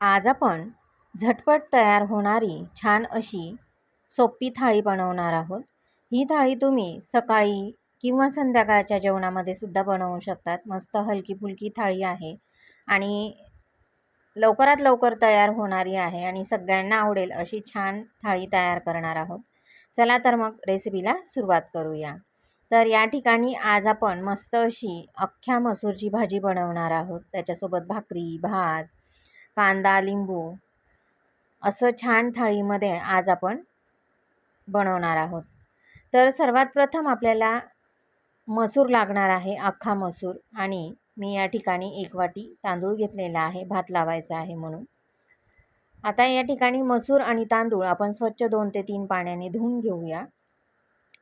आज आपण झटपट तयार होणारी छान अशी सोपी थाळी बनवणार आहोत. ही थाळी तुम्ही सकाळी किंवा संध्याकाळच्या जेवणामध्ये सुद्धा बनवू शकतात. मस्त हलकी फुलकी थाळी आहे आणि लवकरात लवकर तयार होणारी आहे आणि सगळ्यांना आवडेल अशी छान थाळी तयार करणार आहोत. चला तर मग रेसिपीला सुरुवात करूया. तर या ठिकाणी आज आपण मस्त अशी अख्ख्या मसूरची भाजी बनवणार आहोत. त्याच्यासोबत भाकरी भात कांदा लिंबू असं छान थाळीमध्ये आज आपण बनवणार आहोत. तर सर्वात प्रथम आपल्याला मसूर लागणार आहे अख्खा मसूर. आणि मी या ठिकाणी एक वाटी तांदूळ घेतलेला आहे भात लावायचा आहे म्हणून. आता या ठिकाणी मसूर आणि तांदूळ आपण स्वच्छ दोन ते तीन पाण्याने धुवून घेऊया.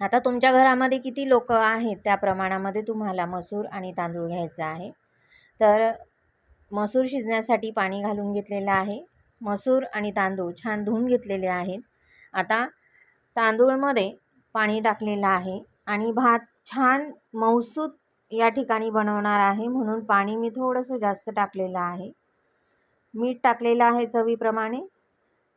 आता तुमच्या घरामध्ये किती लोक आहेत त्या प्रमाणामध्ये तुम्हाला मसूर आणि तांदूळ घ्यायचा आहे. तर मसूर शिजण्यासाठी पाणी घालून घेतलेलं आहे. मसूर आणि तांदूळ छान धुवून घेतलेले आहेत. आता तांदूळमध्ये पाणी टाकलेलं आहे आणि भात छान मौसूत या ठिकाणी बनवणार आहे म्हणून पाणी मी थोडंसं जास्त टाकलेलं आहे. मीठ टाकलेलं आहे चवीप्रमाणे.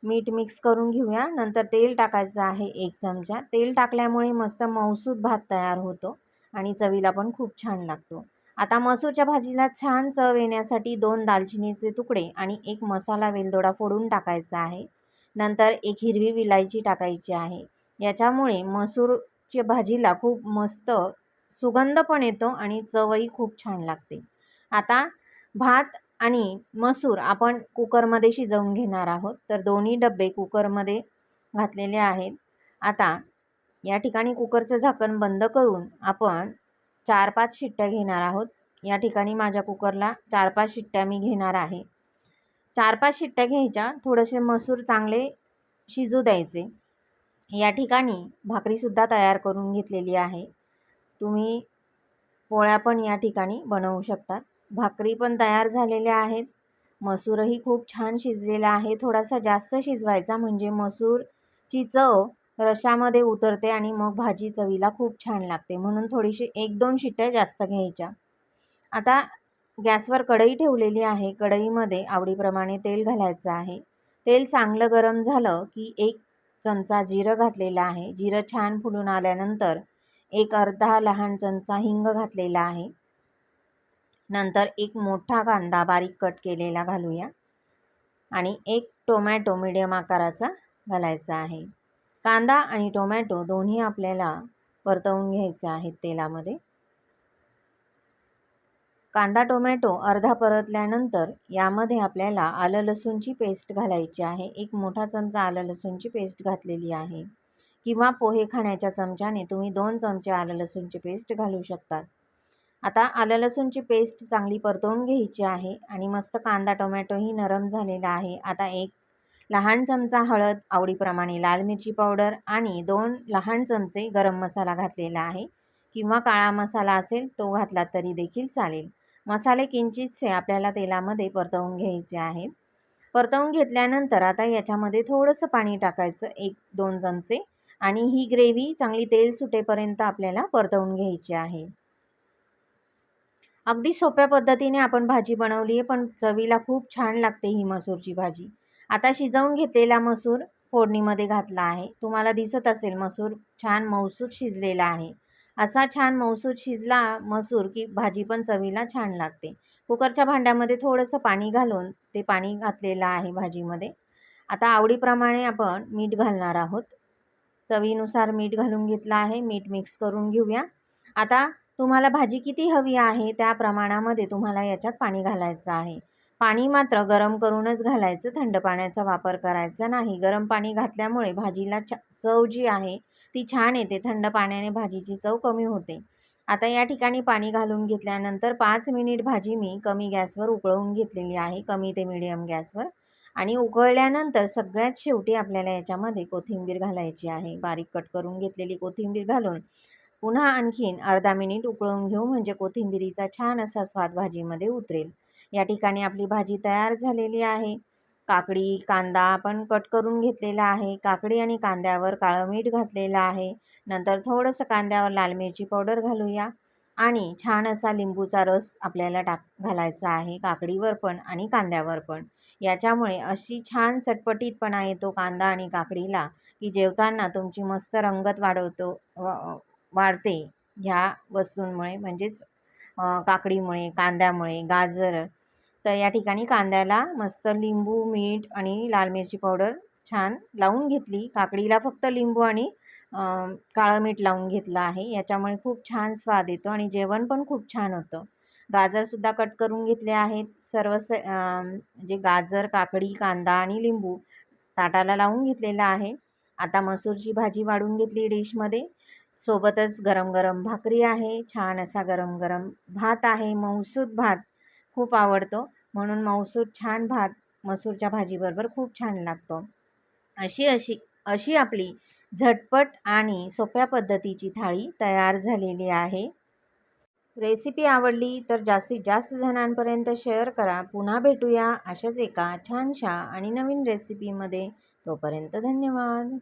मीठ मिक्स करून घेऊया. नंतर तेल टाकायचं आहे एक चमचा. तेल टाकल्यामुळे मस्त मौसूद भात तयार होतो आणि चवीला पण खूप छान लागतो. आता मसूरच्या भाजीला छान चव येण्यासाठी दोन दालचिनीचे तुकडे आणि एक मसाला वेलदोडा फोडून टाकायचा आहे. नंतर एक हिरवी विलायची टाकायची आहे. याच्यामुळे मसूरच्या भाजीला खूप मस्त सुगंध पण येतो आणि चवही खूप छान लागते. आता भात आणि मसूर आपण कुकरमध्ये शिजवून घेणार आहोत. तर दोन्ही डबे कुकरमध्ये घातलेले आहेत. आता या ठिकाणी कुकरचं झाकण बंद करून आपण चार पाच शिट्ट्या घेणार आहोत. या ठिकाणी माझ्या कुकरला चार पाच शिट्ट्या मी घेणार आहे. चार पाच शिट्ट्या घ्यायच्या. थोडेसे मसूर चांगले शिजू द्यायचे. या ठिकाणी भाकरीसुद्धा तयार करून घेतलेली आहे. तुम्ही पोळ्या पण या ठिकाणी बनवू शकतात भाकरी पण तयार झालेल्या आहेत. मसूरही खूप छान शिजलेला आहे. थोडासा जास्त शिजवायचा म्हणजे मसूरची चव रशामध्ये उतरते आणि मग भाजी चवीला खूप छान लागते. म्हणून थोडीशी एक दोन शिट्ट्या जास्त घ्यायच्या. आता गॅसवर कढई ठेवलेली आहे. कढईमध्ये आवडीप्रमाणे तेल घालायचं आहे. तेल चांगलं गरम झालं की एक चमचा जिरं घातलेला आहे. जिरं छान फुलून आल्यानंतर एक अर्धा लहान चमचा हिंग घातलेला आहे. नंतर एक मोठा कांदा बारीक कट केलेला घालूया. आणि एक टोमॅटो मिडियम आकाराचा घालायचा आहे. कांदा आणि टोमॅटो दोन्ही आपल्याला परतवून घ्यायचे आहेत तेलामध्ये. कांदा टोमॅटो अर्धा परतल्यानंतर यामध्ये आपल्याला आलं लसूणची पेस्ट घालायची आहे. एक मोठा चमचा आलं लसूणची पेस्ट घातलेली आहे. किंवा पोहे खाण्याच्या चमच्याने तुम्ही दोन चमचे आलं लसूणची पेस्ट घालू शकतात आता आलं लसूणची पेस्ट चांगली परतवून घ्यायची आहे आणि मस्त कांदा टोमॅटोही नरम झालेला आहे. आता एक लहान चमचा हळद आवडीप्रमाणे लाल मिरची पावडर आणि दोन लहान चमचे गरम मसाला घातलेला आहे. किंवा काळा मसाला असेल तो घातला तरी देखील चालेल. मसाले किंचितसे आपल्याला तेलामध्ये परतवून घ्यायचे आहेत. परतवून घेतल्यानंतर आता याच्यामध्ये थोडंसं पाणी टाकायचं एक दोन चमचे. आणि ही ग्रेव्ही चांगली तेल सुटेपर्यंत आपल्याला परतवून घ्यायची आहे. अगदी सोप्या पद्धतीने आपण भाजी बनवली आहे पण चवीला खूप छान लागते ही मसूरची भाजी. आता शिजवून घेतलेला मसूर फोडणीमध्ये घातला आहे. तुम्हाला दिसत असेल मसूर छान मौसूद शिजलेला आहे. असा छान मौसूद शिजला मसूर की भाजी पण चवीला छान लागते. कुकरच्या भांड्यामध्ये थोडंसं पाणी घालून ते पाणी घातलेलं आहे भाजीमध्ये. आता आवडीप्रमाणे आपण मीठ घालणार आहोत. चवीनुसार मीठ घालून घेतलं आहे. मीठ मिक्स करून घेऊया. आता तुम्हाला भाजी किती हवी आहे त्या प्रमाणामध्ये तुम्हाला याच्यात पाणी घालायचं आहे. पाणी मात्र गरम करूनच घालायचं थंड पाण्याचा वापर करायचा नाही. गरम पाणी घातल्यामुळे भाजीला छा चव जी आहे ती छान येते. थंड पाण्याने भाजीची चव कमी होते. आता या ठिकाणी पाणी घालून घेतल्यानंतर पाच मिनिट भाजी मी कमी गॅसवर उकळवून घेतलेली आहे. कमी ते मिडियम गॅसवर. आणि उकळल्यानंतर सगळ्यात शेवटी आपल्याला याच्यामध्ये कोथिंबीर घालायची आहे. बारीक कट करून घेतलेली कोथिंबीर घालून पुन्हा आणखीन अर्धा मिनिट उकळून घेऊ म्हणजे कोथिंबीरीचा छान असा स्वाद भाजीमध्ये उतरेल. या ठिकाणी आपली भाजी तयार झालेली आहे. काकडी कांदा आपण कट करून घेतलेला आहे. काकडी आणि कांद्यावर काळं मीठ घातलेलं आहे. नंतर थोडंसं कांद्यावर लाल मिरची पावडर घालूया. आणि छान असा लिंबूचा रस आपल्याला टाक घालायचा आहे काकडीवर पण आणि कांद्यावर पण. याच्यामुळे अशी छान चटपटीतपणा येतो कांदा आणि काकडीला की जेवताना तुमची मस्त रंगत वाढवतो वाढते ह्या वस्तूंमुळे म्हणजेच काकडीमुळे कांद्यामुळे गाजर तर या ठिकाणी कांद्याला मस्त लिंबू मीठ आणि लाल मिरची पावडर छान लावून घेतली. काकडीला फक्त लिंबू आणि काळं मीठ लावून घेतलं आहे. याच्यामुळे खूप छान स्वाद येतो आणि जेवण पण खूप छान होतं. गाजरसुद्धा कट करून घेतले आहेत. सर्व स जे गाजर काकडी कांदा आणि लिंबू ताटाला लावून घेतलेलं आहे. आता मसूरची भाजी वाढून घेतली डिशमध्ये. सोबतच गरम गरम भाकरी आहे. छान असा गरम गरम भात आहे. मऊसूद भात खूप आवडतो. म्हणून मसूर छान भात मसूरच्या भाजीबरोबर खूप छान लागतो. अशी अशी अशी आपली झटपट आणि सोप्या पद्धतीची थाळी तयार झालेली आहे. रेसिपी आवडली तर जास्तीत जास्त जणांपर्यंत शेअर करा. पुन्हा भेटूया अशाच एका छानशा आणि नवीन रेसिपीमध्ये. तोपर्यंत धन्यवाद.